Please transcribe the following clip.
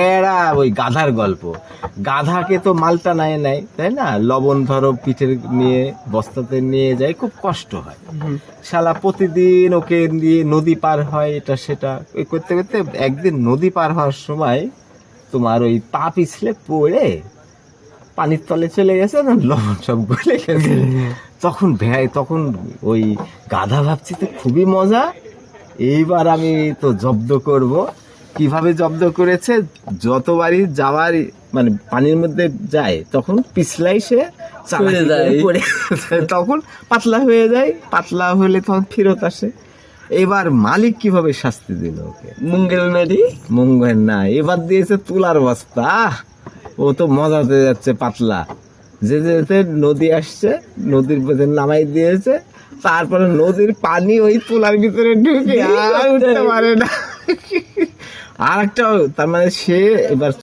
ভেড়া ওই গাধার গল্প। গাধাকে তো মালটা নাই নাই তাই না? লবণ ধরো পিঠের নিয়ে বস্তাতে নিয়ে যায় খুব কষ্ট হয়। শালা প্রতিদিন ওকে নিয়ে নদী পার হয় এটা সেটা। ওই করতে করতে একদিন নদী পার হওয়ার সময় তোমার ওই পা পিছলে পড়ে পানির তলে চলে গেছে না লবণ সব গলে গেছে। তখন ভ্যাই তখন ওই গাধা ভাবছি তো খুবই মজা। এইবার আমি তো জব্দ করব। কীভাবে জব্দ করেছে যতবারই যাওয়ার মানে পানির মধ্যে যায় তখন পিছলাই সে তখন পাতলা হয়ে যায় পাতলা হলে তখন ফেরত আসে। এবার মালিক কীভাবে শাস্তি দিল ওকে? মুঙ্গেল মেরি মঙ্গল না এবার দিয়েছে তুলার বস্তা। ও তো মজাতে যাচ্ছে পাতলা। যে যেতে নদী আসছে নদীর মধ্যে নামাই দিয়েছে তারপরে নদীর পানি ওই তুলার ভিতরে ঢুকে আর উঠতে পারে না। আর একটা তার মানে সে এবার